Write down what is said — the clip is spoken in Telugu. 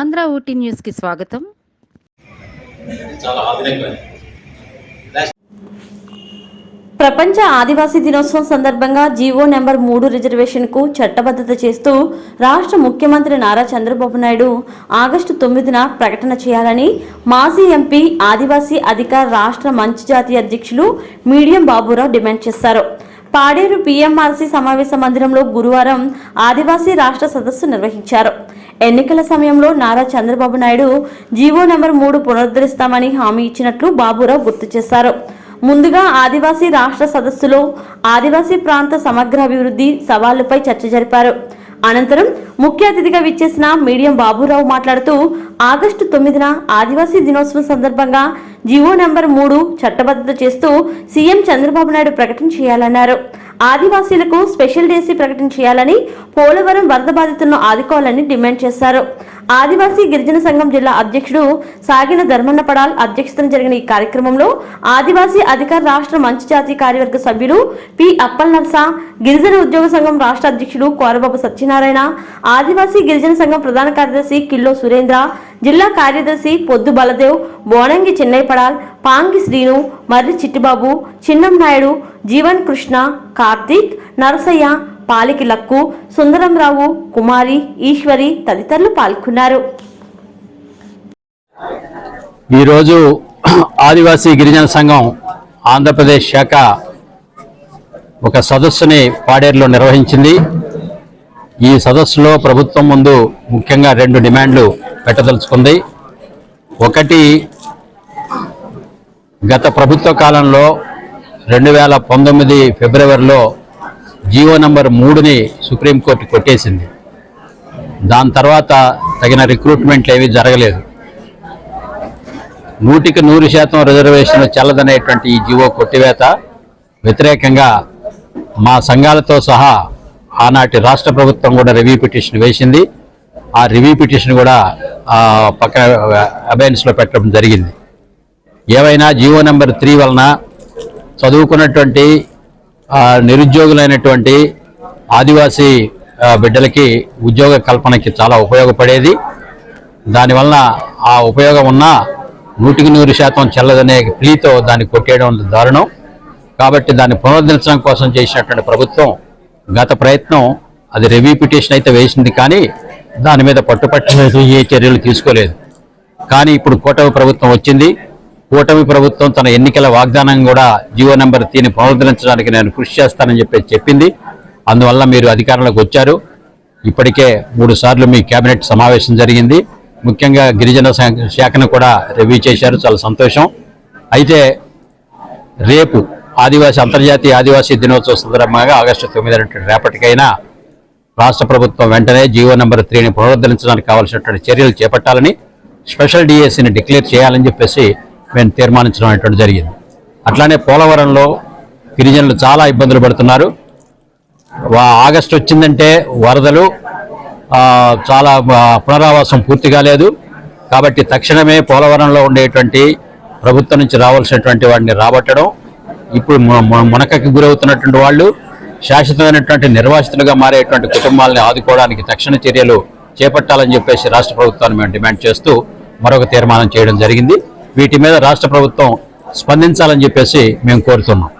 ఆంధ్ర ఊటీ న్యూస్కి స్వాగతం. ప్రపంచ ఆదివాసీ దినోత్సవం సందర్భంగా జీవో నెంబర్ మూడు రిజర్వేషన్కు చట్టబద్ధత చేస్తూ రాష్ట్ర ముఖ్యమంత్రి నారా చంద్రబాబు నాయుడు ఆగస్టు తొమ్మిదిన ప్రకటన చేయాలని మాజీ ఎంపీ ఆదివాసీ అధికార రాష్ట్ర మంచి జాతి అధ్యక్షులు మీడియం బాబురావు డిమాండ్ చేశారు. పాడేరు పీఎంఆర్సీ సమావేశ మందిరంలో గురువారం ఆదివాసీ రాష్ట్ర సదస్సు నిర్వహించారు. ఎన్నికల సమయంలో నారా చంద్రబాబు నాయుడు జీవో నెంబర్ మూడు పునరుద్ధరిస్తామని హామీ ఇచ్చినట్లు బాబురావు గుర్తు చేశారు. ముందుగా ఆదివాసీ రాష్ట్ర సదస్సులో ఆదివాసీ ప్రాంత సమగ్ర అభివృద్ధి సవాళ్ళపై చర్చ జరిపారు. అనంతరం ముఖ్య అతిథిగా విచ్చేసిన మీడియం బాబురావు మాట్లాడుతూ ఆగస్టు తొమ్మిదిన ఆదివాసీ దినోత్సవం సందర్భంగా జీవో నెంబర్ మూడు చట్టబద్ధత చేస్తూ సీఎం చంద్రబాబు నాయుడు ప్రకటన చేయాలన్నారు. ఆదివాసీలకు స్పెషల్ డేసీ ప్రకటన చేయాలని పోలవరం వరద బాధితులను ఆదుకోవాలని డిమాండ్ చేశారు. ఆదివాసీ గిరిజన సంఘం జిల్లా అధ్యక్షుడు సాగిన ధర్మన్న పడాల్ అధ్యక్షతన జరిగిన ఈ కార్యక్రమంలో ఆదివాసీ అధికార రాష్ట్ర మంచి జాతి కార్యవర్గ సభ్యులు పి అప్పల్ నర్సా గిరిజన ఉద్యోగ సంఘం రాష్ట్ర అధ్యక్షుడు కోరబాబు సత్యనారాయణ ఆదివాసీ గిరిజన సంఘం ప్రధాన కార్యదర్శి కిల్లో సురేంద్ర జిల్లా కార్యదర్శి పొద్దు బలదేవ్ బోనంగి చెన్నైపడాల్ పాంగి శ్రీను మర్రి చిట్టిబాబు చిన్నం నాయుడు జీవన్ కృష్ణ కార్తీక్ నరసయ్య పాలికి లక్కు సుందరంరావు కుమారి ఈశ్వరి తదితరులు పాల్గొన్నారు. ఈరోజు ఆదివాసీ గిరిజన సంఘం ఆంధ్రప్రదేశ్ శాఖ ఒక సదస్సుని పాడేరులో నిర్వహించింది. ఈ సదస్సులో ప్రభుత్వం ముందు ముఖ్యంగా రెండు డిమాండ్లు పెట్టదలుచుకుంది. ఒకటి గత ప్రభుత్వ కాలంలో రెండు వేల పంతొమ్మిది ఫిబ్రవరిలో జీవో నంబర్ మూడుని సుప్రీంకోర్టు కొట్టేసింది. దాని తర్వాత తగిన రిక్రూట్మెంట్లు ఏమీ జరగలేదు. నూటికి నూరు శాతం రిజర్వేషన్ చెల్లదనేటువంటి ఈ జీవో కొట్టివేత వ్యతిరేకంగా మా సంఘాలతో సహా ఆనాటి రాష్ట్ర ప్రభుత్వం కూడా రివ్యూ పిటిషన్ వేసింది. ఆ రివ్యూ పిటిషన్ కూడా పక్కన అబైన్స్లో పెట్టడం జరిగింది. ఏవైనా జీవో నెంబర్ త్రీ వలన చదువుకున్నటువంటి నిరుద్యోగులైనటువంటి ఆదివాసీ బిడ్డలకి ఉద్యోగ కల్పనకి చాలా ఉపయోగపడేది. దానివలన ఆ ఉపయోగం ఉన్నా నూటికి నూరు శాతం చెల్లదనే ప్లీతో దాన్ని కొట్టేయడం దారుణం. కాబట్టి దాన్ని పునరుద్ధరించడం కోసం చేసినటువంటి ప్రభుత్వం గత ప్రయత్నం అది రివ్యూ పిటిషన్ అయితే వేసింది. కానీ దాని మీద పట్టుపట్టలేదు ఏ చర్యలు తీసుకోలేదు. కానీ ఇప్పుడు కూటమి ప్రభుత్వం వచ్చింది. కూటమి ప్రభుత్వం తన ఎన్నికల వాగ్దానం కూడా జీవో నెంబర్ తీని పునరుద్ధరించడానికి నేను కృషి చేస్తానని చెప్పి చెప్పింది. అందువల్ల మీరు అధికారంలోకి వచ్చారు. ఇప్పటికే మూడు సార్లు మీ కేబినెట్ సమావేశం జరిగింది. ముఖ్యంగా గిరిజన శాఖను కూడా రివ్యూ చేశారు. చాలా సంతోషం. అయితే రేపు ఆదివాసీ అంతర్జాతీయ ఆదివాసీ దినోత్సవ సందర్భంగా ఆగస్టు తొమ్మిది రేపటికైనా రాష్ట్ర ప్రభుత్వం వెంటనే జీవో నెంబర్ త్రీని పునరుద్ధరించడానికి కావాల్సినటువంటి చర్యలు చేపట్టాలని స్పెషల్ డిఎస్సిని డిక్లేర్ చేయాలని చెప్పేసి మేము తీర్మానించడం అనేటువంటి జరిగింది. అట్లానే పోలవరంలో గిరిజనులు చాలా ఇబ్బందులు పడుతున్నారు. వా- ఆగస్టు వచ్చిందంటే వరదలు చాలా పునరావాసం పూర్తి కాలేదు. కాబట్టి తక్షణమే పోలవరంలో ఉండేటువంటి ప్రభుత్వం నుంచి రావాల్సినటువంటి వాడిని రాబట్టడం ఇప్పుడు మునకకి గురవుతున్నటువంటి వాళ్ళు శాశ్వతమైనటువంటి నిర్వాసితులుగా మారేటువంటి కుటుంబాలని ఆదుకోవడానికి తక్షణ చర్యలు చేపట్టాలని చెప్పేసి రాష్ట్ర ప్రభుత్వాన్ని మేము డిమాండ్ చేస్తూ మరొక తీర్మానం చేయడం జరిగింది. వీటి మీద రాష్ట్ర ప్రభుత్వం స్పందించాలని చెప్పేసి మేము కోరుతున్నాం.